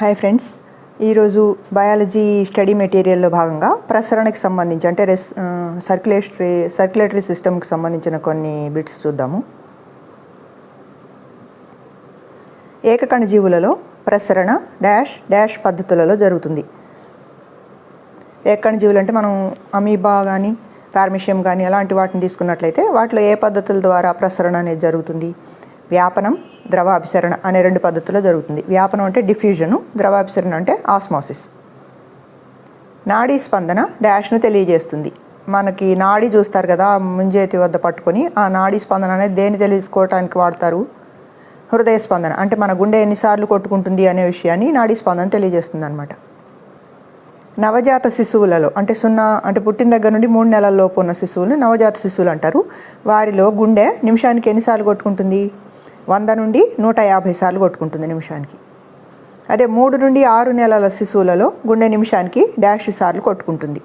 Hi friends. ఈరోజు biology study మెటీరియల్లో భాగంగా ప్రసరణకి సంబంధించి అంటే రెస్ సర్క్యులేటరీ సర్క్యులేటరీ సిస్టమ్కి సంబంధించిన కొన్ని బిట్స్ చూద్దాము. ఏకకణ జీవులలో ప్రసరణ డాష్ డాష్ పద్ధతులలో జరుగుతుంది. ఏకకణ జీవులు అంటే మనం అమీబా కానీ పార్మిషియం కానీ అలాంటి వాటిని తీసుకున్నట్లయితే వాటిలో ఏ పద్ధతుల ద్వారా ప్రసరణ అనేది జరుగుతుంది? వ్యాపనం ద్రవాభిసరణ అనే రెండు పద్ధతుల్లో జరుగుతుంది. వ్యాపనం అంటే డిఫ్యూజను ద్రవాభిసరణ అంటే ఆస్మోసిస్. నాడీ స్పందన డాష్ను తెలియజేస్తుంది. మనకి నాడీ చూస్తారు కదా ముంజేతి వద్ద పట్టుకొని ఆ నాడీ స్పందన అనేది దేన్ని తెలుసుకోవటానికి వాడతారు? హృదయ స్పందన. అంటే మన గుండె ఎన్నిసార్లు కొట్టుకుంటుంది అనే విషయాన్ని నాడీ స్పందన తెలియజేస్తుంది అనమాట నవజాత శిశువులలో అంటే సున్నా అంటే పుట్టిన దగ్గర నుండి మూడు నెలల లోపు ఉన్న శిశువులు నవజాత శిశువులు అంటారు. వారిలో గుండె నిమిషానికి ఎన్నిసార్లు కొట్టుకుంటుంది? వంద నుండి నూట యాభై సార్లు కొట్టుకుంటుంది నిమిషానికి. అదే మూడు నుండి ఆరు నెలల శిశువులలో గుండె నిమిషానికి డాష్ సార్లు కొట్టుకుంటుంది.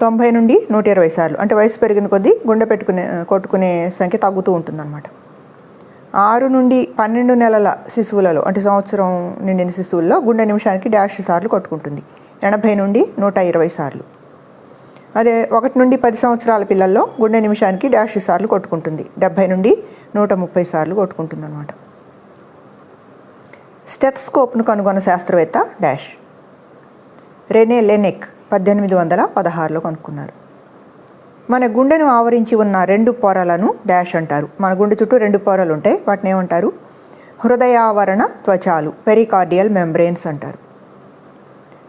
తొంభై నుండి నూట ఇరవై సార్లు అంటే వయసు పెరిగిన కొద్దీ గుండె పెట్టుకునే కొట్టుకునే సంఖ్య తగ్గుతూ ఉంటుందన్నమాట. ఆరు నుండి పన్నెండు నెలల శిశువులలో అంటే సంవత్సరం నిండిన శిశువుల్లో గుండె నిమిషానికి డాష్ సార్లు కొట్టుకుంటుంది. ఎనభై నుండి నూట ఇరవై సార్లు. అదే ఒకటి నుండి పది సంవత్సరాల పిల్లల్లో గుండె నిమిషానికి డాష్ సార్లు కొట్టుకుంటుంది. డెబ్భై నుండి నూట ముప్పై సార్లు కొట్టుకుంటుంది అనమాట స్టెత్స్కోప్ను కనుగొన్న శాస్త్రవేత్త డాష్. రెనే లెనెక్ పద్దెనిమిది వందల పదహారులో కనుక్కున్నారు. మన గుండెను ఆవరించి ఉన్న రెండు పొరలను డాష్ అంటారు. మన గుండె చుట్టూ రెండు పొరలు ఉంటాయి వాటిని ఏమంటారు? హృదయావరణ త్వచాలు పెరికార్డియల్ మెంబ్రెయిన్స్ అంటారు.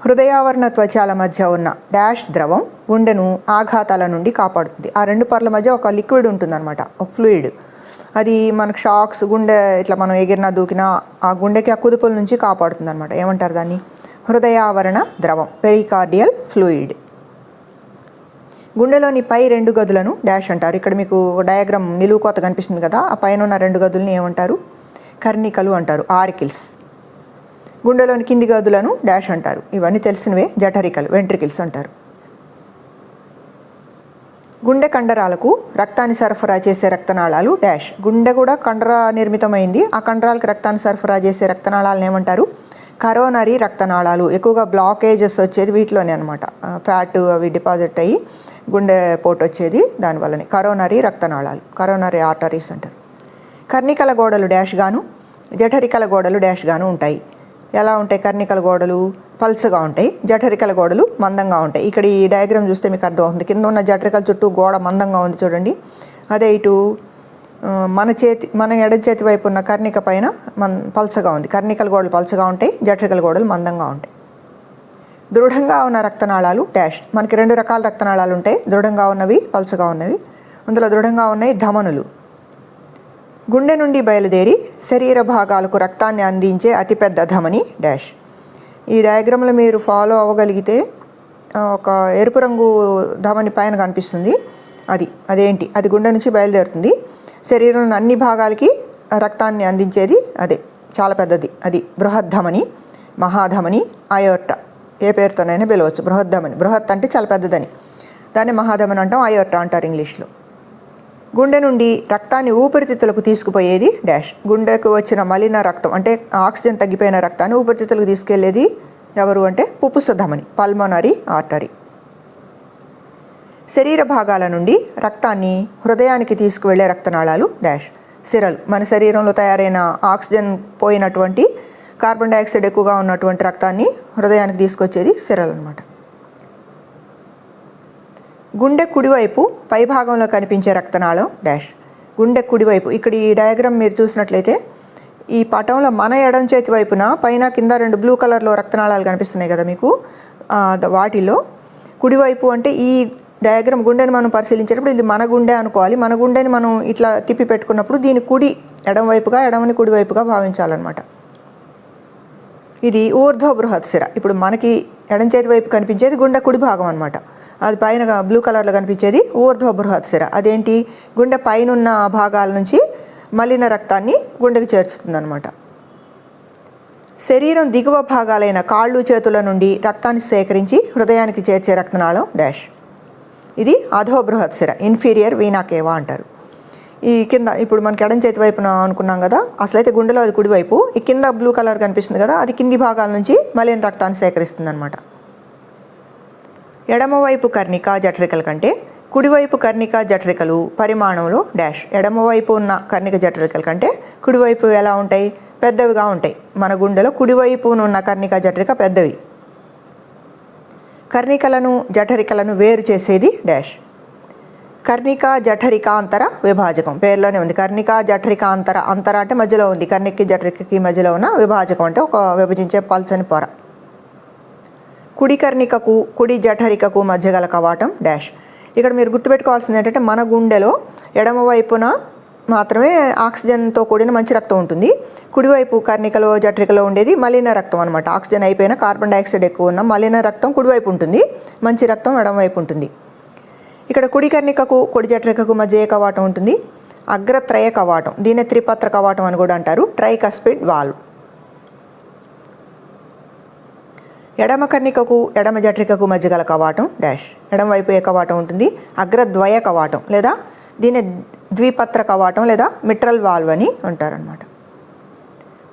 హృదయావరణ త్వచాల మధ్య ఉన్న డాష్ ద్రవం గుండెను ఆఘాతాల నుండి కాపాడుతుంది. ఆ రెండు పర్ల మధ్య ఒక లిక్విడ్ ఉంటుందన్నమాట ఒక ఫ్లూయిడ్. అది మనకు షాక్స్ గుండె ఇట్లా మనం ఎగిరినా దూకినా ఆ గుండెకి ఆ కుదుపుల నుంచి కాపాడుతుంది అనమాట ఏమంటారు దాన్ని? హృదయావరణ ద్రవం పెరికార్డియల్ ఫ్లూయిడ్. గుండెలోని పై రెండు గదులను డాష్ అంటారు. ఇక్కడ మీకు డయాగ్రామ్ నిలువు కోత కనిపిస్తుంది కదా ఆ పైన ఉన్న రెండు గదుల్ని ఏమంటారు? కర్ణికలు అంటారు ఆర్కిల్స్. గుండెలోని కింది గదులను డాష్ అంటారు. ఇవన్నీ తెలిసినవే జఠరికలు వెంట్రికిల్స్ అంటారు. గుండె కండరాలకు రక్తాన్ని సరఫరా చేసే రక్తనాళాలు డాష్. గుండె కూడా కండర నిర్మితమైంది. ఆ కండరాలకు రక్తాన్ని సరఫరా చేసే రక్తనాళాలను ఏమంటారు? కరోనరీ రక్తనాళాలు. ఎక్కువగా బ్లాకేజెస్ వచ్చేది వీటిలోనే అనమాట ఫ్యాట్ అవి డిపాజిట్ అయ్యి గుండె పోటు వచ్చేది దానివల్లనే కరోనరీ రక్తనాళాలు. కరోనరీ ఆర్టరీస్ అంటారు. కర్ణికల గోడలు డాష్ గాను జఠరికల గోడలు డాష్ గాను ఉంటాయి. ఎలా ఉంటాయి? కర్ణికల గోడలు పల్చగా ఉంటాయి. జఠరికల గోడలు మందంగా ఉంటాయి. ఇక్కడ ఈ డయాగ్రామ్ చూస్తే మీకు అర్థమవుతుంది కింద ఉన్న జఠరికల చుట్టూ గోడ మందంగా ఉంది చూడండి. అదే ఇటు మన చేతి మన ఎడ చేతి వైపు ఉన్న కర్ణిక పైన మన పల్చగా ఉంది. కర్ణికల గోడలు పల్చగా ఉంటాయి జఠరికల గోడలు మందంగా ఉంటాయి. దృఢంగా ఉన్న రక్తనాళాలు డాష్. మనకి రెండు రకాల రక్తనాళాలు ఉంటాయి. దృఢంగా ఉన్నవి పల్చగా ఉన్నవి. అందులో దృఢంగా ఉన్నాయి ధమనులు. గుండె నుండి బయలుదేరి శరీర భాగాలకు రక్తాన్ని అందించే అతిపెద్ద ధమని డాష్. ఈ డయాగ్రామ్లో మీరు ఫాలో అవ్వగలిగితే ఒక ఎరుపు రంగు ధమని పైన కనిపిస్తుంది. అది అదేంటి? అది గుండె నుంచి బయలుదేరుతుంది. శరీరంలోని అన్ని భాగాలకి రక్తాన్ని అందించేది అదే చాలా పెద్దది. అది బృహద్ధమని మహాధమని అయోర్ట. ఏ పేరుతోనైనా పిలవచ్చు. బృహద్ధమని బృహత్ అంటే చాలా పెద్దదని. దాన్ని మహాధమని అంటాం అయోర్ట అంటారు ఇంగ్లీష్లో. గుండె నుండి రక్తాన్ని ఊపిరితిత్తులకు తీసుకుపోయేది డాష్. గుండెకు వచ్చిన మలిన రక్తం అంటే ఆక్సిజన్ తగ్గిపోయిన రక్తాన్ని ఊపిరితిత్తులకు తీసుకెళ్ళేది ఎవరు అంటే పుపుసధమని పల్మోనరీ ఆర్టరీ. శరీర భాగాల నుండి రక్తాన్ని హృదయానికి తీసుకువెళ్ళే రక్తనాళాలు డాష్. సిరల్ మన శరీరంలో తయారైన ఆక్సిజన్ పోయినటువంటి కార్బన్ డైఆక్సైడ్ ఎక్కువగా ఉన్నటువంటి రక్తాన్ని హృదయానికి తీసుకొచ్చేది సిరల్ అనమాట గుండె కుడివైపు పై భాగంలో కనిపించే రక్తనాళం డాష్. గుండె కుడివైపు ఇక్కడ ఈ డయాగ్రామ్ మీరు చూసినట్లయితే ఈ పటంలో మన ఎడం చేతి వైపున పైన కింద రెండు బ్లూ కలర్లో రక్తనాళాలు కనిపిస్తున్నాయి కదా మీకు. వాటిలో కుడివైపు అంటే ఈ డయాగ్రామ్ గుండెని మనం పరిశీలించేటప్పుడు ఇది మన గుండె అనుకోవాలి. మన గుండెని మనం ఇట్లా తిప్పి పెట్టుకున్నప్పుడు దీని కుడి ఎడం వైపుగా ఎడమని కుడివైపుగా భావించాలన్నమాట. ఇది ఊర్ధ్వ బృహత్ సిర. ఇప్పుడు మనకి ఎడం చేతి వైపు కనిపించేది గుండె కుడి భాగం అనమాట అది పైన బ్లూ కలర్లో కనిపించేది ఊర్ధ్వ బృహత్సిర అదేంటి? గుండె పైనున్న భాగాల నుంచి మలిన రక్తాన్ని గుండెకి చేర్చుతుంది అనమాట శరీరం దిగువ భాగాలైన కాళ్ళు చేతుల నుండి రక్తాన్ని సేకరించి హృదయానికి చేర్చే రక్తనాళం డాష్. ఇది అధో బృహత్సిర ఇన్ఫీరియర్ వీనాకేవా అంటారు. ఈ కింద ఇప్పుడు మనకి ఎడం చేతి వైపున అనుకున్నాం కదా అసలైతే గుండెలో అది కుడివైపు ఈ కింద బ్లూ కలర్ కనిపిస్తుంది కదా అది కింది భాగాల నుంచి మలిన రక్తాన్ని సేకరిస్తుంది అనమాట ఎడమవైపు కర్ణిక జఠరికల కంటే కుడివైపు కర్ణిక జఠరికలు పరిమాణంలో డాష్. ఎడమవైపు ఉన్న కర్ణిక జఠరికల కంటే కుడివైపు ఎలా ఉంటాయి? పెద్దవిగా ఉంటాయి. మన గుండెలో కుడివైపునున్న కర్ణిక జఠరిక పెద్దవి. కర్ణికలను జఠరికలను వేరు చేసేది డాష్. కర్ణిక జఠరికాంతర విభాజకం. పేర్లోనే ఉంది. కర్ణిక జఠరికాంతర అంతర అంటే మధ్యలో ఉంది. కర్ణికి జఠరికకి మధ్యలో ఉన్న విభాజకం అంటే ఒక విభజించే పల్చని పొర. కుడి కర్ణికకు కుడి జఠరికకు మధ్య గల కవాటం డాష్. ఇక్కడ మీరు గుర్తుపెట్టుకోవాల్సింది ఏంటంటే మన గుండెలో ఎడమ వైపున మాత్రమే ఆక్సిజన్తో కూడిన మంచి రక్తం ఉంటుంది. కుడివైపు కర్ణికలో జఠరికలో ఉండేది మలిన రక్తం అనమాట ఆక్సిజన్ అయిపోయిన కార్బన్ డైఆక్సైడ్ ఎక్కువ ఉన్న మలిన రక్తం కుడివైపు ఉంటుంది. మంచి రక్తం ఎడమవైపు ఉంటుంది. ఇక్కడ కుడి కర్ణికకు కుడి జఠరికకు మధ్య ఏ కవాటం ఉంటుంది? అగ్రత్రయ కవాటం. దీన్ని త్రిపత్ర కవాటం అని కూడా అంటారు. Tricuspid valve. ఎడమ కర్ణికకు ఎడమ జఠరికకు మధ్య గల కవాటం డాష్. ఎడమ వైపు ఏ కవాటం ఉంటుంది? అగ్రద్వయ కవాటం లేదా దీని ద్విపత్ర కవాటం లేదా మిట్రల్ వాల్వ్ అని అంటారనమాట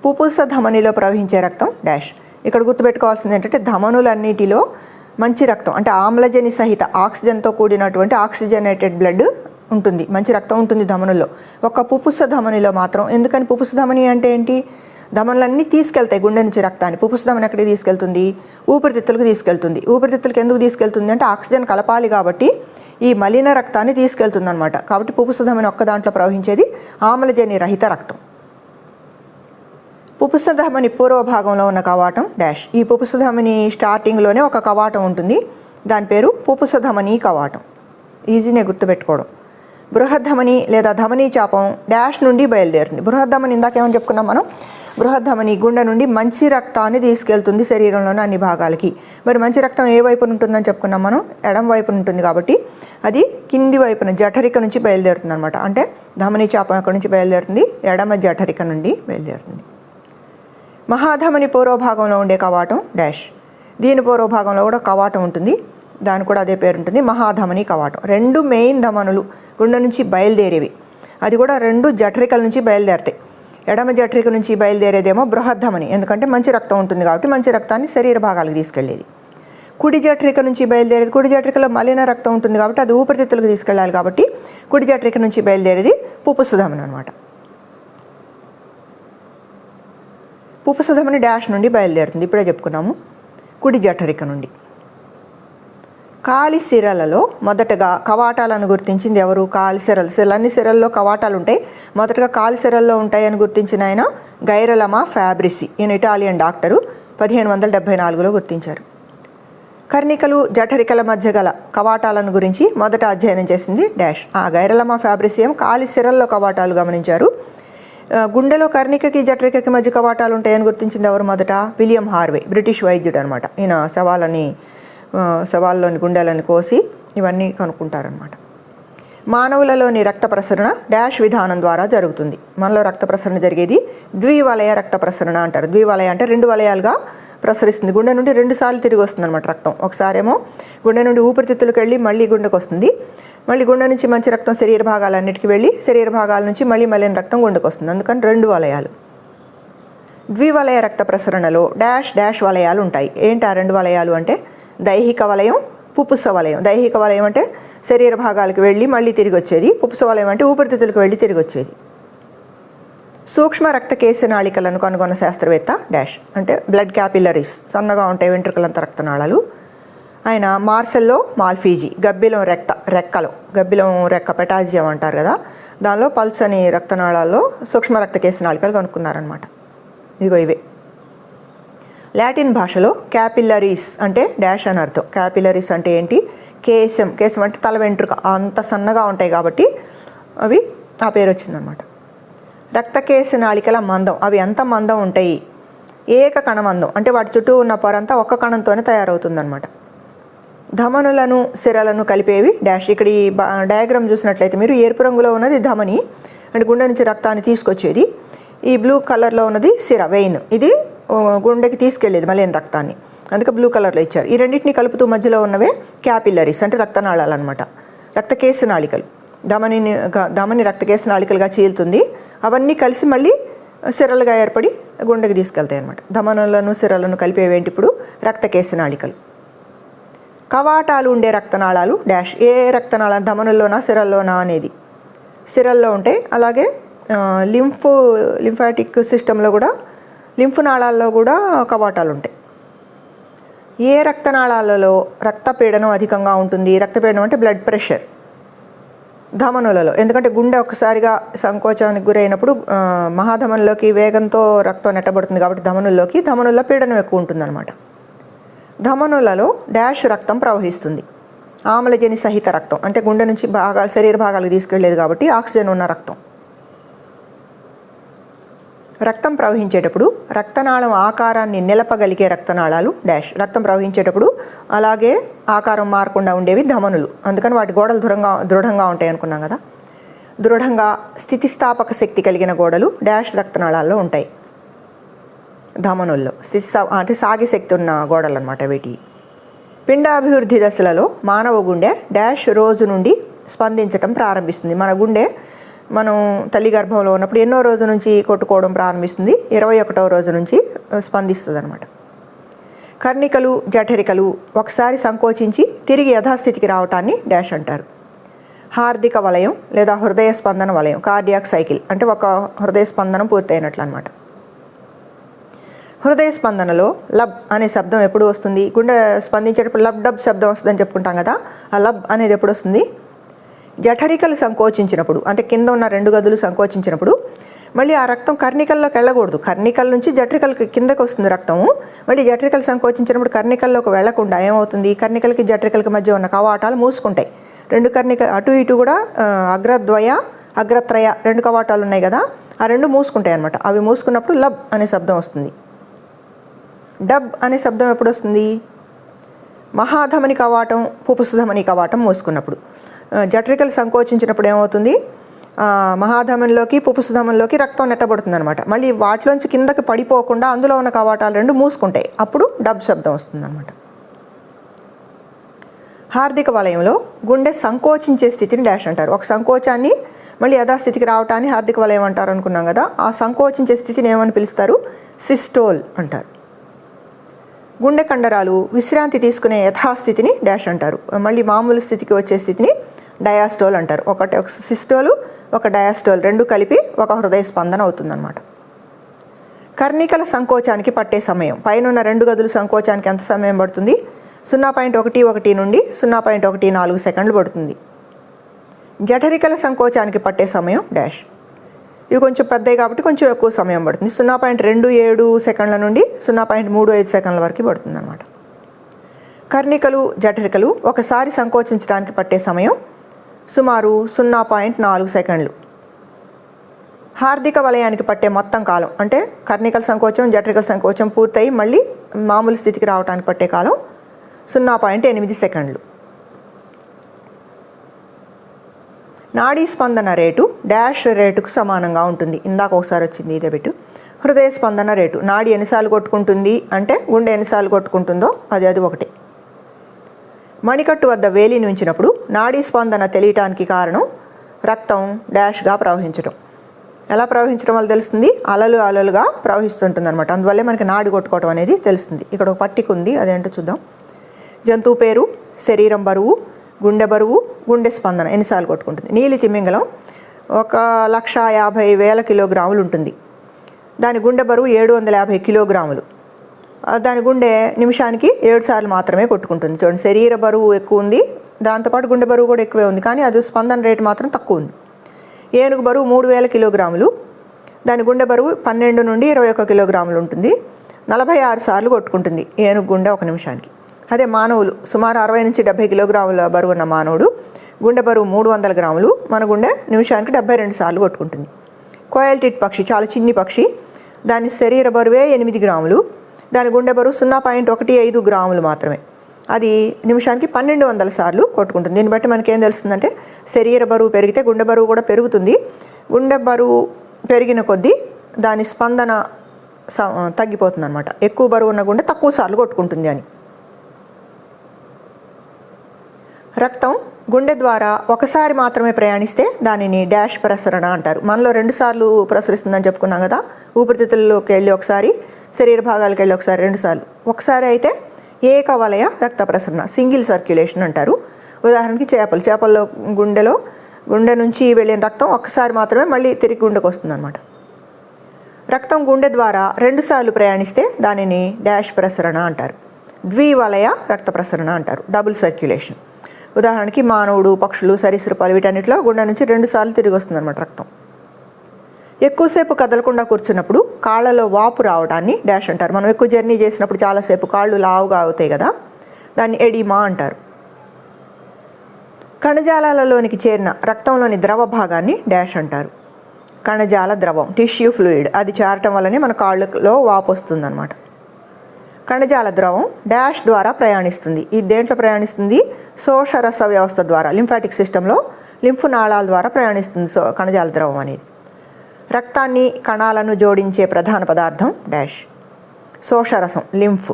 పుపుస ధమనిలో ప్రవహించే రక్తం డాష్. ఇక్కడ గుర్తుపెట్టుకోవాల్సింది ఏంటంటే ధమనులన్నిటిలో మంచి రక్తం అంటే ఆమ్లజని సహిత ఆక్సిజన్తో కూడినటువంటి ఆక్సిజనేటెడ్ బ్లడ్ ఉంటుంది. మంచి రక్తం ఉంటుంది ధమనుల్లో. ఒక పుపుస ధమనిలో మాత్రం ఎందుకని పుపుస ధమని అంటే ఏంటి? ధమనులన్నీ తీసుకెళ్తాయి గుండె నుంచి రక్తాన్ని. పుపుస ధమని ఎక్కడికి తీసుకెళ్తుంది? ఊపిరితిత్తులకు తీసుకెళ్తుంది. ఊపిరితిత్తులకు ఎందుకు తీసుకెళ్తుంది అంటే ఆక్సిజన్ కలపాలి కాబట్టి ఈ మలిన రక్తాన్ని తీసుకెళ్తుంది అనమాట కాబట్టి పుపుస ధమని ఒక్క దాంట్లో ప్రవహించేది ఆమ్లజని రహిత రక్తం. పుపుసధమని పూర్వ భాగంలో ఉన్న కవాటం డాష్. ఈ పుపుసధమని స్టార్టింగ్లోనే ఒక కవాటం ఉంటుంది. దాని పేరు పుపుసధమని కవాటం. ఈజీనే గుర్తుపెట్టుకోవడం. బృహద్ధమని లేదా ధమని చాపం డాష్ నుండి బయలుదేరుతుంది. బృహద్ధమని ఇందాకేమని చెప్పుకున్నాం మనం? బృహద్ధమని గుండె నుండి మంచి రక్తాన్ని తీసుకెళ్తుంది శరీరంలోని అన్ని భాగాలకి. మరి మంచి రక్తం ఏ వైపున ఉంటుందని చెప్పుకున్నాం మనం? ఎడం వైపున ఉంటుంది కాబట్టి అది కింది వైపున జఠరిక నుంచి బయలుదేరుతుంది అనమాట అంటే ధమని చాపం అక్కడి నుంచి బయలుదేరుతుంది ఎడమ జఠరిక నుండి బయలుదేరుతుంది. మహాధమని పూర్వభాగంలో ఉండే కవాటం డాష్. దీని పూర్వభాగంలో కూడా కవాటం ఉంటుంది. దాని కూడా అదే పేరు ఉంటుంది మహాధమని కవాటం. రెండు మెయిన్ ధమనులు గుండె నుంచి బయలుదేరేవి. అది కూడా రెండు జఠరికల నుంచి బయలుదేరతాయి. ఎడమ జఠరిక నుంచి బయలుదేరేదేమో బృహద్ధమని. ఎందుకంటే మంచి రక్తం ఉంటుంది కాబట్టి మంచి రక్తాన్ని శరీర భాగాలకు తీసుకెళ్ళేది. కుడి జఠరిక నుంచి బయలుదేరేది కుడి జఠరికలో మలిన రక్తం ఉంటుంది కాబట్టి అది ఊపిరితిత్తులకు తీసుకెళ్ళాలి కాబట్టి కుడి జఠరిక నుంచి బయలుదేరేది పుపుసుధమని అనమాట పుపుసుధమని డాష్ నుండి బయలుదేరుతుంది. ఇప్పుడే చెప్పుకున్నాము. కుడి జఠరిక నుండి. కాలి సిరలలో మొదటగా కవాటాలను గుర్తించింది ఎవరు? కాలి సిరలు. సిరలు అన్ని సిరల్లో కవాటాలు ఉంటాయి. మొదటగా కాలి సిరల్లో ఉంటాయని గుర్తించిన ఆయన గైరలమా ఫ్యాబ్రిసి ఈయన ఇటాలియన్ డాక్టరు. పదిహేను వందల డెబ్భై నాలుగులో గుర్తించారు. కర్ణికలు జఠరికల మధ్య గల కవాటాలను గురించి మొదట అధ్యయనం చేసింది డాష్. ఆ గైరలమా ఫ్యాబ్రిసియం కాలి సిరల్లో కవాటాలు గమనించారు. గుండెలో కర్ణికకి జఠరికకి మధ్య కవాటాలు ఉంటాయని గుర్తించింది ఎవరు మొదట? విలియం హార్వే బ్రిటిష్ వైద్యుడు అనమాట ఈయన సవాలని శవాల్లోని గుండెలను కోసి ఇవన్నీ కనుక్కుంటారనమాట మానవులలోని రక్త ప్రసరణ డాష్ విధానం ద్వారా జరుగుతుంది. మనలో రక్త ప్రసరణ జరిగేది ద్వివలయ రక్త ప్రసరణ అంటారు. ద్వివలయ అంటే రెండు వలయాలుగా ప్రసరిస్తుంది. గుండె నుండి రెండుసార్లు తిరిగి వస్తుంది అనమాట రక్తం. ఒకసారేమో గుండె నుండి ఊపిరితిత్తులకు వెళ్ళి మళ్ళీ గుండెకు వస్తుంది. మళ్ళీ గుండె నుంచి మంచి రక్తం శరీర భాగాలన్నిటికీ వెళ్ళి శరీర భాగాల నుంచి మళ్ళీ మళ్ళీ రక్తం గుండెకు వస్తుంది. అందుకని రెండు వలయాలు. ద్వివలయ రక్త ప్రసరణలో డాష్ డాష్ వలయాలు ఉంటాయి. ఏంటి ఆ రెండు వలయాలు అంటే దైహిక వలయం పుప్పుస వలయం. దైహిక వలయం అంటే శరీర భాగాలకు వెళ్ళి మళ్ళీ తిరిగి వచ్చేది. పుప్పుస వలయం అంటే ఊపిరితిత్తులకు వెళ్ళి తిరిగి వచ్చేది. సూక్ష్మ రక్త కేశనాళికలను కనుగొన్న శాస్త్రవేత్త డాష్. అంటే బ్లడ్ క్యాపిలరీస్ సన్నగా ఉంటాయి వెంట్రుకలంత రక్తనాళాలు. ఆయన మార్సెల్లో మాల్ఫీజీ గబ్బిలం రెక్క రెక్కలో. గబ్బిలం రెక్క పెటాజియం అంటారు కదా. దానిలో పల్స్ అని రక్తనాళాల్లో సూక్ష్మ రక్త కేశనాళికలు కనుక్కున్నారనమాట ఇదిగో ఇవే. లాటిన్ భాషలో క్యాపిల్లరీస్ అంటే డాష్ అని అర్థం. క్యాపిల్లరీస్ అంటే ఏంటి? కేశం కేశం అంటే తల వెంట్రుక. అంత సన్నగా ఉంటాయి కాబట్టి అవి ఆ పేరు వచ్చిందనమాట. రక్తకేశ నాళికల మందం. అవి ఎంత మందం ఉంటాయి? ఏక కణమందం. అంటే వాటి చుట్టూ ఉన్న పొరంతా ఒక్క కణంతోనే తయారవుతుందనమాట. ధమనులను సిరలను కలిపేవి డాష్. ఇక్కడ ఈ బా- డయాగ్రామ్ చూసినట్లయితే మీరు ఎరుపు రంగులో ఉన్నది ధమని అంటే గుండె నుంచి రక్తాన్ని తీసుకొచ్చేది. ఈ బ్లూ కలర్లో ఉన్నది సిర వెయిన్. ఇది గుండెకి తీసుకెళ్ళేది మలేని రక్తాన్ని. అందుకే బ్లూ కలర్లో ఇచ్చారు. ఈ రెండింటిని కలుపుతూ మధ్యలో ఉన్నవే క్యాపిల్లరీస్ అంటే రక్తనాళాలు అనమాట రక్తకేశ నాళికలు. ధమని ధమని రక్తకేశ నాళికలుగా చీలుతుంది. అవన్నీ కలిసి మళ్ళీ సిరలుగా ఏర్పడి గుండెకి తీసుకెళ్తాయి అనమాట ధమనులను సిరలను కలిపేవేంటి ఇప్పుడు? రక్తకేశ నాళికలు. కవాటాలు ఉండే రక్తనాళాలు డాష్. ఏ రక్తనాళ ధమనుల్లోనా సిరల్లోనా అనేది. సిరల్లో ఉంటాయి అలాగే లింఫ్ లింఫాటిక్ సిస్టంలో కూడా లింఫునాళాల్లో కూడా కవాటాలు ఉంటాయి ఏ రక్తనాళాలలో రక్తపీడనం అధికంగా ఉంటుంది? రక్తపీడనం అంటే బ్లడ్ ప్రెషర్. ధమనులలో. ఎందుకంటే గుండె ఒక్కసారిగా సంకోచానికి గురైనప్పుడు మహాధమనులోకి వేగంతో రక్తం నెట్టబడుతుంది కాబట్టి ధమనుల్లోకి ధమనుల్లో పీడనం ఎక్కువ ఉంటుందన్నమాట. ధమనులలో డాష్ రక్తం ప్రవహిస్తుంది. ఆమ్లజని సహిత రక్తం. అంటే గుండె నుంచి భాగాలు శరీర భాగాలకు తీసుకెళ్ళేదు కాబట్టి ఆక్సిజన్ ఉన్న రక్తం. రక్తం ప్రవహించేటప్పుడు రక్తనాళం ఆకారాన్ని నిలపగలిగే రక్తనాళాలు డాష్. రక్తం ప్రవహించేటప్పుడు అలాగే ఆకారం మారకుండా ఉండేవి ధమనులు. అందుకని వాటి గోడలు దృఢంగా దృఢంగా ఉంటాయి అనుకున్నాం కదా. దృఢంగా స్థితిస్థాపక శక్తి కలిగిన గోడలు డాష్ రక్తనాళాల్లో ఉంటాయి. ధమనుల్లో. స్థితి అంటే సాగి శక్తి ఉన్న గోడలు అనమాట వీటి పిండాభివృద్ధి దశలలో మానవ గుండె డాష్ రోజు నుండి స్పందించటం ప్రారంభిస్తుంది. మన గుండె మనం తల్లి గర్భంలో ఉన్నప్పుడు ఎన్నో రోజు నుంచి కొట్టుకోవడం ప్రారంభిస్తుంది. ఇరవై ఒకటవ రోజు నుంచి స్పందిస్తుంది అనమాట కర్ణికలు జఠరికలు ఒకసారి సంకోచించి తిరిగి యథాస్థితికి రావటాన్ని డాష్ అంటారు. హార్దిక వలయం లేదా హృదయ స్పందన వలయం కార్డియాక్ సైకిల్ అంటే ఒక హృదయ స్పందనం పూర్తయినట్లు అనమాట హృదయ స్పందనలో లబ్ అనే శబ్దం ఎప్పుడు వస్తుంది? గుండె స్పందించేటప్పుడు లబ్ డబ్ శబ్దం వస్తుందని చెప్పుకుంటాం కదా ఆ లబ్ అనేది ఎప్పుడు వస్తుంది? జఠరికలు సంకోచించినప్పుడు అంటే కింద ఉన్న రెండు గదులు సంకోచించినప్పుడు మళ్ళీ ఆ రక్తం కర్ణికల్లోకి వెళ్ళకూడదు. కర్ణికల నుంచి జఠరికలకి కిందకు వస్తుంది రక్తము. మళ్ళీ జఠరికలు సంకోచించినప్పుడు కర్ణికల్లోకి వెళ్ళకుండా ఏమవుతుంది? కర్ణికలకి జఠరికలకి మధ్య ఉన్న కవాటాలు మూసుకుంటాయి. రెండు కర్ణిక అటు ఇటు కూడా అగ్రద్వయ అగ్రత్రయ రెండు కవాటాలు ఉన్నాయి కదా? ఆ రెండు మూసుకుంటాయి అనమాట అవి మూసుకున్నప్పుడు లబ్ అనే శబ్దం వస్తుంది. డబ్ అనే శబ్దం ఎప్పుడు వస్తుంది? మహాధమని కవాటం పుపుసధమని కవాటం మూసుకున్నప్పుడు. జఠరికలు సంకోచించినప్పుడు ఏమవుతుంది? మహాధమంలోకి పుపుసుధమంలోకి రక్తం నెట్టబడుతుంది అనమాట మళ్ళీ వాటిలోంచి కిందకి పడిపోకుండా అందులో ఉన్న కవాటాలు రెండు మూసుకుంటాయి. అప్పుడు డబ్ శబ్దం వస్తుంది అనమాట హార్దిక వలయంలో గుండె సంకోచించే స్థితిని డాష్ అంటారు. ఒక సంకోచాన్ని మళ్ళీ యథాస్థితికి రావటాన్ని హార్దిక వలయం అంటారు అనుకున్నాం కదా. ఆ సంకోచించే స్థితిని ఏమని పిలుస్తారు? సిస్టోల్ అంటారు. గుండె కండరాలు విశ్రాంతి తీసుకునే యథాస్థితిని డాష్ అంటారు. మళ్ళీ మామూలు స్థితికి వచ్చే స్థితిని డయాస్టోల్ అంటారు. ఒకటి ఒక సిస్టోలు ఒక డయాస్టోల్ రెండు కలిపి ఒక హృదయ స్పందన అవుతుందన్నమాట. కర్ణికల సంకోచానికి పట్టే సమయం. పైన రెండు గదులు సంకోచానికి ఎంత సమయం పడుతుంది? సున్నా పాయింట్ ఒకటి ఒకటి నుండి సున్నా పాయింట్ ఒకటి నాలుగు సెకండ్లు పడుతుంది. జఠరికల సంకోచానికి పట్టే సమయం డాష్. ఇవి కొంచెం పెద్దవి కాబట్టి కొంచెం ఎక్కువ సమయం పడుతుంది. సున్నా పాయింట్ రెండు ఏడు సెకండ్ల నుండి సున్నా పాయింట్ మూడు ఐదు సెకండ్ల వరకు పడుతుంది అనమాట కర్ణికలు జఠరికలు ఒకసారి సంకోచించడానికి పట్టే సమయం సుమారు సున్నా పాయింట్ నాలుగు సెకండ్లు. హార్దిక వలయానికి పట్టే మొత్తం కాలం అంటే కర్ణికల సంకోచం జఠరికల సంకోచం పూర్తయి మళ్ళీ మామూలు స్థితికి రావడానికి పట్టే కాలం సున్నా పాయింట్ ఎనిమిది సెకండ్లు. నాడీ స్పందన రేటు డాష్ రేటుకు సమానంగా ఉంటుంది. ఇందాక ఒకసారి వచ్చింది ఇదే బిట్టు. హృదయ స్పందన రేటు నాడి ఎన్నిసార్లు కొట్టుకుంటుంది అంటే గుండె ఎన్నిసార్లు కొట్టుకుంటుందో అది అది ఒకటే. మణికట్టు వద్ద వేలిని ఉంచినప్పుడు నాడీ స్పందన తెలియటానికి కారణం రక్తం డాష్గా ప్రవహించడం ఎలా ప్రవహించడం వల్ల తెలుస్తుంది? అలలు అలలుగా ప్రవహిస్తుంటుంది అనమాట అందువల్లే మనకి నాడి కొట్టుకోవడం అనేది తెలుస్తుంది. ఇక్కడ ఒక పట్టిక ఉంది. అదేంటో చూద్దాం. జంతువు పేరు శరీరం బరువు గుండె బరువు గుండె స్పందన ఎన్నిసార్లు కొట్టుకుంటుంది? నీలి తిమింగలం ఒక లక్ష యాభై వేల కిలోగ్రాములు ఉంటుంది. దాని గుండె బరువు ఏడు వందల యాభై కిలోగ్రాములు. దాని గుండె నిమిషానికి ఏడు సార్లు మాత్రమే కొట్టుకుంటుంది. చూడండి శరీర బరువు ఎక్కువ ఉంది. దాంతోపాటు గుండె బరువు కూడా ఎక్కువే ఉంది. కానీ అది స్పందన రేటు మాత్రం తక్కువ ఉంది. ఏనుగు బరువు మూడు వేల కిలోగ్రాములు. దాని గుండె బరువు పన్నెండు నుండి ఇరవై ఒక్క కిలోగ్రాములు ఉంటుంది. నలభై ఆరు సార్లు కొట్టుకుంటుంది ఏనుగు గుండె ఒక నిమిషానికి. అదే మానవులు సుమారు అరవై నుంచి డెబ్బై కిలోగ్రాముల బరువు ఉన్న మానవుడు గుండె బరువు మూడు వందల గ్రాములు మన గుండె నిమిషానికి డెబ్బై రెండు సార్లు కొట్టుకుంటుంది. కోయల్టిట్ పక్షి చాలా చిన్ని పక్షి. దాని శరీర బరువే ఎనిమిది గ్రాములు. దాని గుండె బరువు సున్నా పాయింట్ ఒకటి ఐదు గ్రాములు మాత్రమే. అది నిమిషానికి పన్నెండు వందల సార్లు కొట్టుకుంటుంది. దీన్ని బట్టి మనకి ఏం తెలుస్తుందంటే శరీర బరువు పెరిగితే గుండె బరువు కూడా పెరుగుతుంది. గుండె బరువు పెరిగిన కొద్దీ దాని స్పందన స- తగ్గిపోతుంది అనమాట ఎక్కువ బరువు ఉన్న గుండె తక్కువ సార్లు కొట్టుకుంటుంది అని. రక్తం గుండె ద్వారా ఒకసారి మాత్రమే ప్రయాణిస్తే దానిని డాష్ ప్రసరణ అంటారు. మనలో రెండుసార్లు ప్రసరిస్తుందని చెప్పుకున్నాం కదా ఊపిరితిత్తుల్లోకి వెళ్ళి ఒకసారి శరీర భాగాలకు వెళ్ళి ఒకసారి రెండుసార్లు ఒకసారి అయితే ఏకవలయ రక్త ప్రసరణ సింగిల్ సర్క్యులేషన్ అంటారు. ఉదాహరణకి చేపలు. చేపల్లో గుండెలో గుండె నుంచి వెళ్ళిన రక్తం ఒక్కసారి మాత్రమే మళ్ళీ తిరిగి గుండెకు వస్తుందన్నమాట. రక్తం గుండె ద్వారా రెండుసార్లు ప్రయాణిస్తే దానిని డాష్ ప్రసరణ అంటారు. ద్వివలయ రక్త ప్రసరణ అంటారు. Double circulation. ఉదాహరణకి మానవుడు పక్షులు సరీసృపాలు వీటన్నిటిలో గుండె నుంచి రెండుసార్లు తిరిగి వస్తుందన్నమాట రక్తం. ఎక్కువసేపు కదలకుండా కూర్చున్నప్పుడు కాళ్ళలో వాపు రావడాన్ని డాష్ అంటారు. మనం ఎక్కువ జర్నీ చేసినప్పుడు చాలాసేపు కాళ్ళు లావుగా అవుతాయి కదా దాన్ని ఎడిమా అంటారు. కణజాలాలలోనికి చేరిన రక్తంలోని ద్రవ భాగాన్ని డాష్ అంటారు. కణజాల ద్రవం టిష్యూ ఫ్లూయిడ్ అది చేరటం వల్లనే మన కాళ్ళలో వాపు వస్తుందన్నమాట. కణజాల ద్రవం డాష్ ద్వారా ప్రయాణిస్తుంది. ఇది దేంట్లో ప్రయాణిస్తుంది? శోషరస వ్యవస్థ ద్వారా లింఫాటిక్ సిస్టంలో లింఫ్ నాళాల ద్వారా ప్రయాణిస్తుంది సో కణజాల ద్రవం అనేది. రక్తాన్ని కణాలను జోడించే ప్రధాన పదార్థం డాష్. శోషరసం లింఫ్.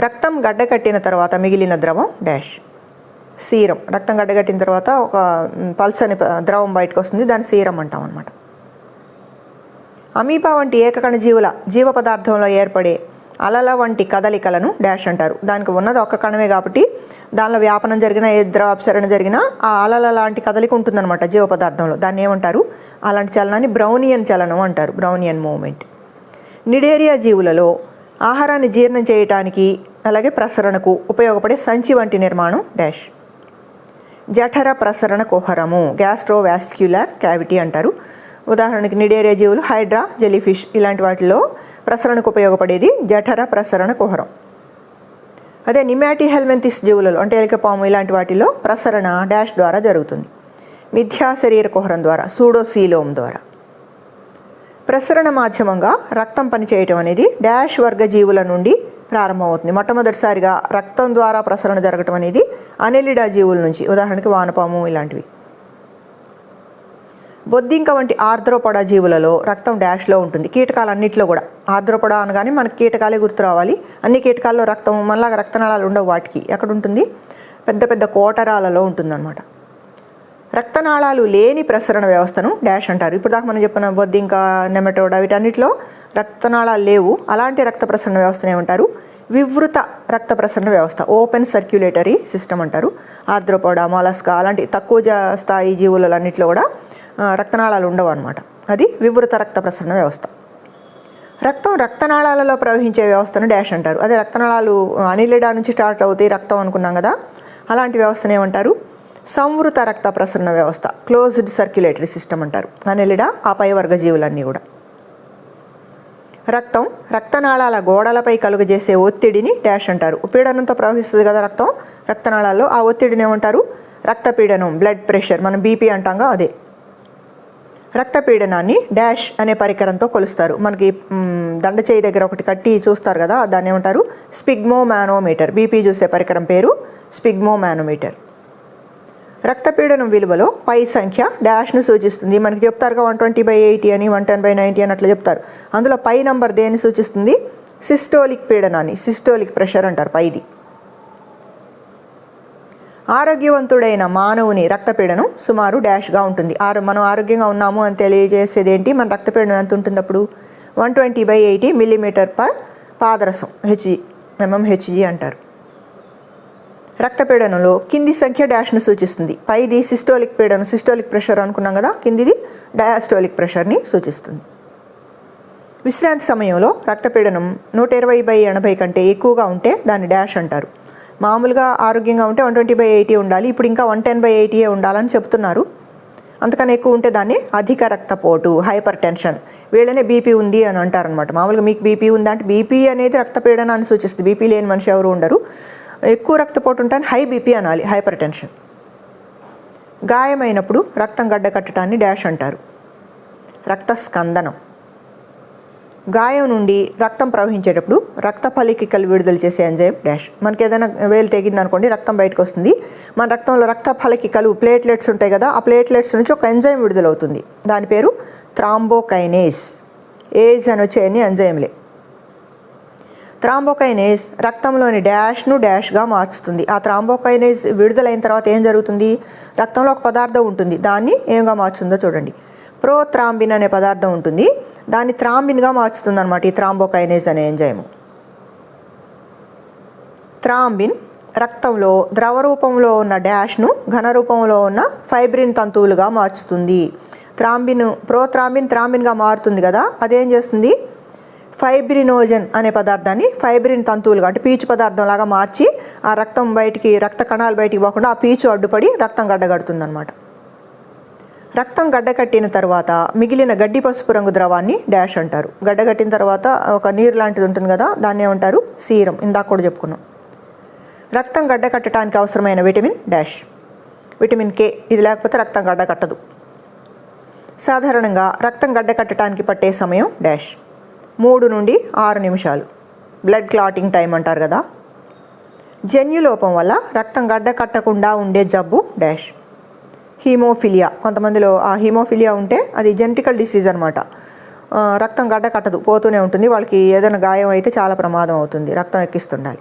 రక్తం గడ్డకట్టిన తర్వాత మిగిలిన ద్రవం డాష్. సీరం. రక్తం గడ్డగట్టిన తర్వాత ఒక పల్స్ పల్చని ద్రవం బయటకు వస్తుంది దాన్ని సీరం అంటాం అనమాట అమీబా వంటి ఏకకణ జీవుల జీవ పదార్థంలో ఏర్పడే అలల వంటి కదలికలను డాష్ అంటారు. దానికి ఉన్నది ఒక్క కణమే కాబట్టి దానిలో వ్యాపనం జరిగిన ఏ ద్రవాపసరణ జరిగినా ఆ అలల లాంటి కదలిక ఉంటుందన్నమాట జీవ పదార్థంలో. దాన్ని ఏమంటారు? అలాంటి చలనాన్ని బ్రౌనియన్ చలనం అంటారు. Brownian moment. నిడేరియా జీవులలో ఆహారాన్ని జీర్ణం చేయటానికి అలాగే ప్రసరణకు ఉపయోగపడే సంచి వంటి నిర్మాణం డాష్. జఠర ప్రసరణ కుహరము గ్యాస్ట్రోవాస్క్యులర్ క్యావిటీ అంటారు. ఉదాహరణకి నిడేరియా జీవులు హైడ్రా జెలీఫిష్ ఇలాంటి వాటిలో ప్రసరణకు ఉపయోగపడేది జఠర ప్రసరణ కుహరం. అదే నిమాటి హెల్మెంతిస్ జీవులలో అంటే ఎలికపాము ఇలాంటి వాటిలో ప్రసరణ డాష్ ద్వారా జరుగుతుంది. మిథ్యా శరీర కుహరం ద్వారా సూడోసీలోమ్ ద్వారా. ప్రసరణ మాధ్యమంగా రక్తం పనిచేయటం అనేది డాష్ వర్గ జీవుల నుండి ప్రారంభమవుతుంది. మొట్టమొదటిసారిగా రక్తం ద్వారా ప్రసరణ జరగటం అనేది అనెలిడా జీవుల నుంచి ఉదాహరణకి వానపాము ఇలాంటివి. బొద్దింక వంటి ఆర్ద్రోపొడ జీవులలో రక్తం డాష్లో ఉంటుంది. కీటకాలన్నింటిలో కూడా. ఆర్ద్రోపొడ అనగానే మనకి కీటకాలే గుర్తు రావాలి. అన్ని కీటకాల్లో రక్తం మనలాగా రక్తనాళాలు ఉండవు వాటికి. ఎక్కడ ఉంటుంది పెద్ద పెద్ద కోటరాలలో ఉంటుందన్నమాట. రక్తనాళాలు లేని ప్రసరణ వ్యవస్థను డాష్ అంటారు. ఇప్పుడు దాకా మనం చెప్పిన బొద్దింక నెమటోడ వీటన్నిటిలో రక్తనాళాలు లేవు. అలాంటి రక్త ప్రసరణ వ్యవస్థను ఏమంటారు? వివృత రక్త ప్రసరణ వ్యవస్థ ఓపెన్ సర్క్యులేటరీ సిస్టమ్ అంటారు. ఆర్ద్రోపోడా మొలస్కా అలాంటి తక్కువ జా- స్థాయి జీవులన్నింటిలో కూడా రక్తనాళాలు ఉండవు అనమాట అది వివృత రక్త ప్రసరణ వ్యవస్థ. రక్తం రక్తనాళాలలో ప్రవహించే వ్యవస్థను డాష్ అంటారు. అదే రక్తనాళాలు అనిలిడా నుంచి స్టార్ట్ అవుతాయి రక్తం అనుకున్నాం కదా. అలాంటి వ్యవస్థను ఏమంటారు? సంవృత రక్త ప్రసరణ వ్యవస్థ క్లోజ్డ్ సర్క్యులేటరీ సిస్టమ్ అంటారు. అనిలిడా ఆ పై వర్గ జీవులన్నీ కూడా. రక్తం రక్తనాళాల గోడలపై కలుగజేసే ఒత్తిడిని డాష్ అంటారు. పీడనంతో ప్రవహిస్తుంది కదా రక్తం. రక్తనాళాల్లో ఆ ఒత్తిడిని ఏమంటారు? రక్తపీడనం బ్లడ్ ప్రెషర్ మనం బీపీ అంటాంగా అదే. రక్తపీడనాన్ని డాష్ అనే పరికరంతో కొలుస్తారు. మనకి దండ చేయి దగ్గర ఒకటి కట్టి చూస్తారు కదా దాన్ని ఏమంటారు? స్పిగ్మో మ్యానోమీటర్ బీపీ చూసే పరికరం పేరు స్పిగ్మో మ్యానోమీటర్ రక్తపీడనం విలువలో పై సంఖ్య డాష్ను సూచిస్తుంది. మనకి చెప్తారుగా వన్ ట్వంటీ బై ఎయిటీ అని వన్ టెన్ బై నైంటీ అని అట్లా చెప్తారు. అందులో పై నంబర్ దేన్ని సూచిస్తుంది? సిస్టోలిక్ పీడనాన్ని సిస్టోలిక్ ప్రెషర్ అంటారు పైది. ఆరోగ్యవంతుడైన మానవుని రక్తపీడనం సుమారు డాష్గా ఉంటుంది. ఆరో మనం ఆరోగ్యంగా ఉన్నాము అని తెలియజేసేది ఏంటి మన రక్తపీడనం ఎంత ఉంటుంది అప్పుడు one twenty by eighty millimetre per పాదరసం హెచ్జి ఎంఎం హెచ్జి అంటారు. రక్తపీడనంలో కింది సంఖ్య డాష్ను సూచిస్తుంది. పైది సిస్టోలిక్ పీడనం సిస్టోలిక్ ప్రెషర్ అనుకున్నాం కదా? కిందిది డయాస్టోలిక్ ప్రెషర్ని సూచిస్తుంది. విశ్రాంతి సమయంలో రక్తపీడనం నూట ఇరవై బై ఎనభై కంటే ఎక్కువగా ఉంటే దాన్ని డాష్ అంటారు. మామూలుగా ఆరోగ్యంగా ఉంటే వన్ ట్వంటీ బై ఎయిటీ ఉండాలి. ఇప్పుడు ఇంకా వన్ టెన్ బై ఎయిటీయే ఉండాలని చెప్తున్నారు. అంతకన్నా ఎక్కువ ఉంటే దాన్ని అధిక రక్తపోటు హైపర్ టెన్షన్ వీళ్ళనే బీపీ ఉంది అని అంటారనమాట మామూలుగా మీకు బీపీ ఉందా అంటే బీపీ అనేది రక్తపీడనాన్ని సూచిస్తుంది. బీపీ లేని మనిషి ఎవరు ఉండరు. ఎక్కువ రక్తపోటు ఉంటే హై బీపీ అనాలి హైపర్ టెన్షన్ గాయమైనప్పుడు రక్తం గడ్డ కట్టడాన్ని డాష్ అంటారు. రక్త స్కందనం గాయం నుండి రక్తం ప్రవహించేటప్పుడు రక్త ఫలికికలు విడుదల చేసే ఎంజైమ్ డాష్. మనకి ఏదైనా వేలు తెగింది అనుకోండి రక్తం బయటకు వస్తుంది. మన రక్తంలో రక్త ఫలికికలు ప్లేట్లెట్స్ ఉంటాయి కదా ఆ ప్లేట్లెట్స్ నుంచి ఒక ఎంజైమ్ విడుదలవుతుంది. దాని పేరు థ్రాంబోకైనేస్. ఏజ్ అని వచ్చే అన్ని ఎంజైమ్లే? థ్రాంబోకైనేజ్ రక్తంలోని డాష్ను డాష్గా మార్చుతుంది. ఆ థ్రాంబోకైనేజ్ విడుదలైన తర్వాత ఏం జరుగుతుంది? రక్తంలో ఒక పదార్థం ఉంటుంది. దాన్ని ఏంగా మార్చుతుందో చూడండి. ప్రోథ్రాంబిన్ అనే పదార్థం ఉంటుంది. దాన్ని థ్రాంబిన్గా మార్చుతుంది అనమాట ఈ థ్రాంబోకైనేజ్ అనే ఎంజైము. థ్రాంబిన్ రక్తంలో ద్రవ రూపంలో ఉన్న డాష్ను ఘన రూపంలో ఉన్న ఫైబ్రిన్ తంతువులుగా మార్చుతుంది. థ్రాంబిన్ ప్రోథ్రాంబిన్ థ్రాంబిన్గా మారుతుంది కదా అదేం చేస్తుంది? ఫైబ్రినోజన్ అనే పదార్థాన్ని ఫైబ్రిన్ తంతువులుగా అంటే పీచు పదార్థం లాగా మార్చి ఆ రక్తం బయటికి రక్త కణాలు బయటికి పోకుండా ఆ పీచు అడ్డుపడి రక్తం గడ్డగడుతుంది అనమాట రక్తం గడ్డకట్టిన తర్వాత మిగిలిన గడ్డి పసుపు రంగు ద్రవాన్ని డాష్ అంటారు. గడ్డకట్టిన తర్వాత ఒక నీరు లాంటిది ఉంటుంది కదా దాన్ని ఏమంటారు? సీరం. ఇందాక కూడా చెప్పుకున్నాం. రక్తం గడ్డ కట్టడానికి అవసరమైన విటమిన్ డాష్. Vitamin K. ఇది లేకపోతే రక్తం గడ్డ కట్టదు సాధారణంగా రక్తం గడ్డ కట్టడానికి పట్టే సమయం డాష్. మూడు నుండి ఆరు నిమిషాలు. బ్లడ్ క్లాటింగ్ టైం అంటారు కదా. జన్యులోపం వల్ల రక్తం గడ్డ కట్టకుండా ఉండే జబ్బు డాష్. హీమోఫిలియా. కొంతమందిలో ఆ హీమోఫిలియా ఉంటే అది జెనటికల్ డిసీజ్ అనమాట రక్తం గడ్డ కట్టదు పోతూనే ఉంటుంది. వాళ్ళకి ఏదైనా గాయం అయితే చాలా ప్రమాదం అవుతుంది రక్తం ఎక్కిస్తుండాలి.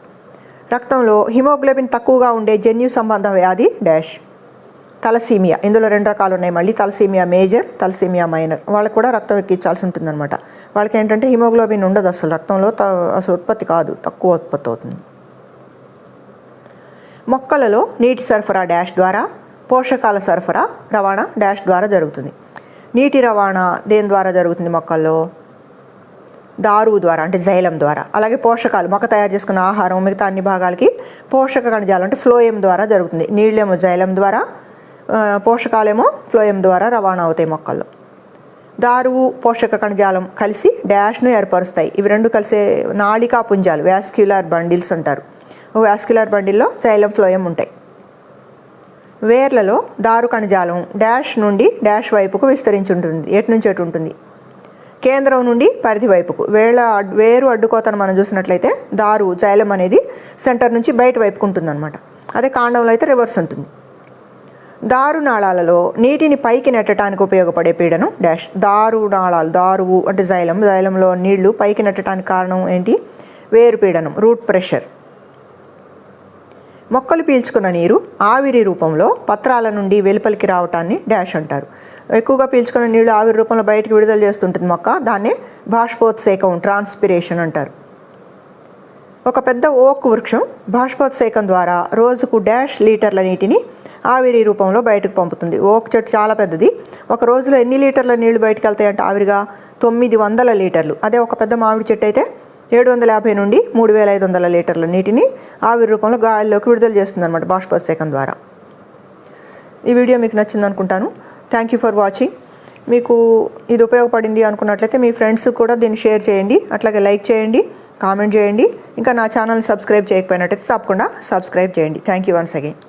రక్తంలో హిమోగ్లోబిన్ తక్కువగా ఉండే జన్యు సంబంధ వ్యాధి డాష్. తలసీమియా ఇందులో రెండు రకాలు ఉన్నాయి. మళ్ళీ తలసీమియా మేజర్ తలసీమియా మైనర్. వాళ్ళకి కూడా రక్తం ఎక్కించాల్సి ఉంటుందన్నమాట. వాళ్ళకి ఏంటంటే హిమోగ్లోబిన్ ఉండదు అసలు. రక్తంలో త- అసలు ఉత్పత్తి కాదు తక్కువ ఉత్పత్తి అవుతుంది. మొక్కలలో నీటి సరఫరా డాష్ ద్వారా పోషకాల సరఫరా రవాణా డాష్ ద్వారా జరుగుతుంది. నీటి రవాణా దేని ద్వారా జరుగుతుంది మొక్కల్లో? దారువు ద్వారా అంటే జైలం ద్వారా. అలాగే పోషకాలు మొక్క తయారు చేసుకున్న ఆహారం మిగతా అన్ని భాగాలకి పోషక కణజాలం అంటే ఫ్లోయం ద్వారా జరుగుతుంది. నీళ్ళేమో జైలం ద్వారా పోషకాలేమో ఫ్లోయం ద్వారా రవాణా అవుతాయి మొక్కల్లో. దారువు పోషక కణజాలం కలిసి డాష్ను ఏర్పరుస్తాయి. ఇవి రెండు కలిసే నాళికా పుంజాలు వ్యాస్క్యులర్ బండిల్స్ అంటారు. వ్యాస్క్యులర్ బండిల్లో జైలం ఫ్లోయం ఉంటాయి. వేర్లలో దారు కణజాలం డాష్ నుండి డాష్ వైపుకు విస్తరించి ఉంటుంది ఎటు నుంచి ఎటు ఉంటుంది? కేంద్రం నుండి పరిధి వైపుకు. వేళ వేరు అడ్డుకోతను మనం చూసినట్లయితే దారు జైలం అనేది సెంటర్ నుంచి బయట వైపుకు ఉంటుంది అనమాట అదే కాండంలో అయితే రివర్స్ ఉంటుంది. దారు నాళాలలో నీటిని పైకి నెట్టడానికి ఉపయోగపడే పీడనం డాష్. దారు నాళాలు దారువు అంటే జైలం. జైలంలో నీళ్ళు పైకి నెట్టడానికి కారణం ఏంటి? వేరు పీడనం రూట్ ప్రెషర్. మొక్కలు పీల్చుకున్న నీరు ఆవిరి రూపంలో పత్రాల నుండి వెలుపలికి రావటాన్ని డాష్ అంటారు. ఎక్కువగా పీల్చుకున్న నీళ్ళు ఆవిరి రూపంలో బయటికి విడుదల చేస్తుంటుంది మొక్క. దాన్నే బాష్పోత్సేకం ట్రాన్స్పిరేషన్ అంటారు. ఒక పెద్ద ఓక్ వృక్షం బాష్పోత్సేకం ద్వారా రోజుకు డాష్ లీటర్ల నీటిని ఆవిరి రూపంలో బయటకు పంపుతుంది. ఓక్ చెట్టు చాలా పెద్దది. ఒక రోజులో ఎన్ని లీటర్ల నీళ్ళు బయటకు వెళ్తాయంటే ఆవిరిగా? తొమ్మిది వందల లీటర్లు. అదే ఒక పెద్ద మామిడి చెట్టు అయితే ఏడు వందల యాభై నుండి మూడు వేల ఐదు వందల లీటర్ల నీటిని ఆవిరి రూపంలో గాలిలోకి విడుదల చేస్తుందన్నమాట బాష్పోత్సేకం ద్వారా. ఈ వీడియో మీకు నచ్చింది అనుకుంటాను. థ్యాంక్ యూ ఫర్ వాచింగ్ మీకు ఇది ఉపయోగపడింది అనుకున్నట్లయితే మీ ఫ్రెండ్స్ కూడా దీన్ని షేర్ చేయండి. అట్లాగే లైక్ చేయండి కామెంట్ చేయండి. ఇంకా నా ఛానల్ సబ్స్క్రైబ్ చేయకపోయినట్టయితే తప్పకుండా సబ్స్క్రైబ్ చేయండి. Thank you once again